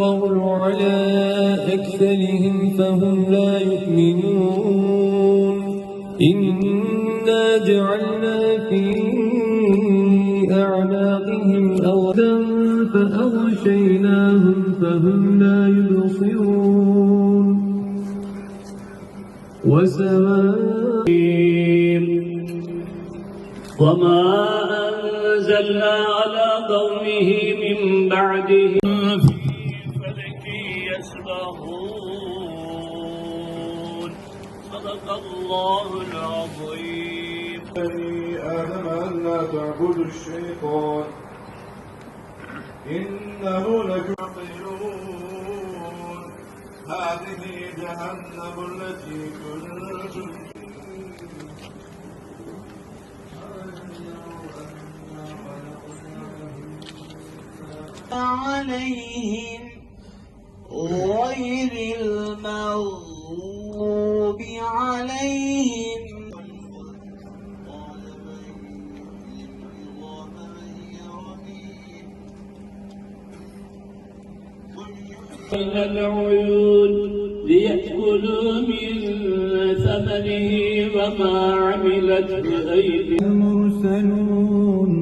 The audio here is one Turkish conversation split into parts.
القول على أكثرهم فهم لا يؤمنون. إنا جعلنا في أعناقهم أغدا فأغشيناهم فهم لا يبصرون. وسواء وما أنزلنا على قومه من بعده يسبحون صدق الله العظيم. بني آدم ألا تعبدوا الشيطان إنه لكم هذه جهنم التي كنتم عليهم غير المغضوب عليهم. العيون ليأكلوا من ثمنه وما عملت أيديهم المرسلون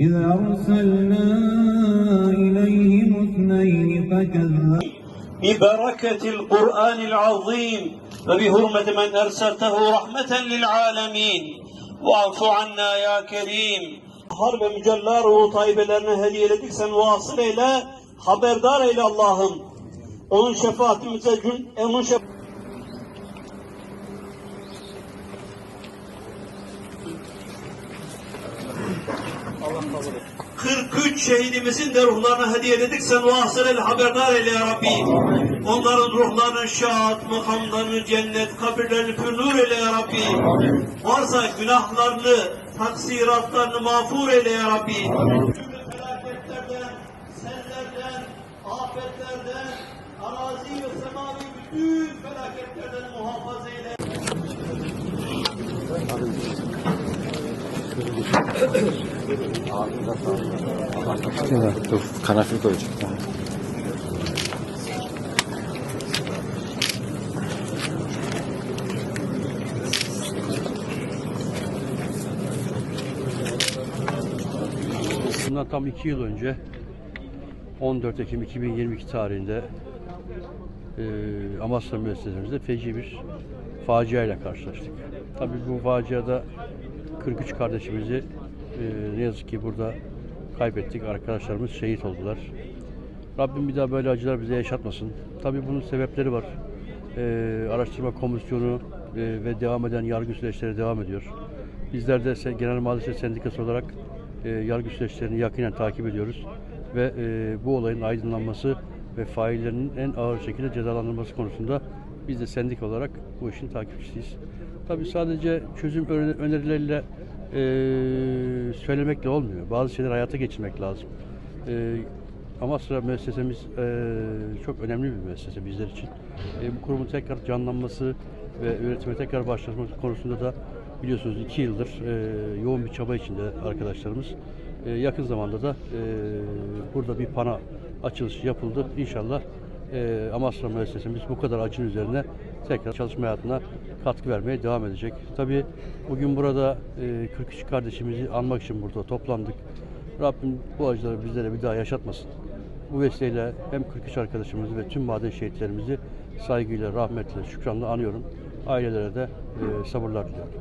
إذا أرسلنا ببركة القرآن العظيم وبحرمة من أرسلته رحمة للعالمين واعف عنا ya Kerim. Har ve mücellar ruhu tayyibelerine hediye ededik sen vasıl eyle, haberdar eyle Allah'ım. Onun şefaatimize gün, onun şefaatimize 43 şehidimizin de ruhlarına hediye ededik. Sen vasıl el haberdar eyle ya Rabbi. Onların ruhlarını şahat, makamlarını cennet, kabirlerini pür nur eyle ya Rabbi. Varsa günahlarını, taksiratlarını mağfur eyle ya Rabbi. Cümle felaketlerden, sellerden, afetlerden, arazi ve semavi bütün felaketlerden muhafaza. Dur karanfil koyacak. Bundan tam iki yıl önce 14 Ekim 2022 tarihinde e, Amasya müessesemizde feci bir facia ile karşılaştık. Tabii bu faciada 43 kardeşimizi e, ne yazık ki burada kaybettik. Arkadaşlarımız şehit oldular. Rabbim bir daha böyle acılar bize yaşatmasın. Tabii bunun sebepleri var. E, araştırma komisyonu e, ve devam eden yargı süreçleri devam ediyor. Bizler de Genel Maalesef Sendikası olarak yargı süreçlerini yakinen takip ediyoruz ve bu olayın aydınlanması ve faillerinin en ağır şekilde cezalandırılması konusunda biz de sendik olarak bu işin takipçisiyiz. Tabii sadece çözüm öne- önerileriyle e, söylemekle olmuyor. Bazı şeyleri hayata geçirmek lazım. E, Amasra müessesemiz e, çok önemli bir müessese bizler için. E, bu kurumun tekrar canlanması ve üretime tekrar başlaması konusunda da biliyorsunuz iki yıldır e, yoğun bir çaba içinde arkadaşlarımız. E, yakın zamanda da e, burada bir pana açılışı yapıldı. İnşallah e, Amasra müessesemiz bu kadar acın üzerine tekrar çalışma hayatına katkı vermeye devam edecek. Tabii bugün burada e, 43 kardeşimizi anmak için burada toplandık. Rabbim bu acıları bizlere bir daha yaşatmasın. Bu vesileyle hem 43 arkadaşımızı ve tüm maden şehitlerimizi saygıyla, rahmetle, şükranla anıyorum. Ailelere de e, sabırlar diliyorum.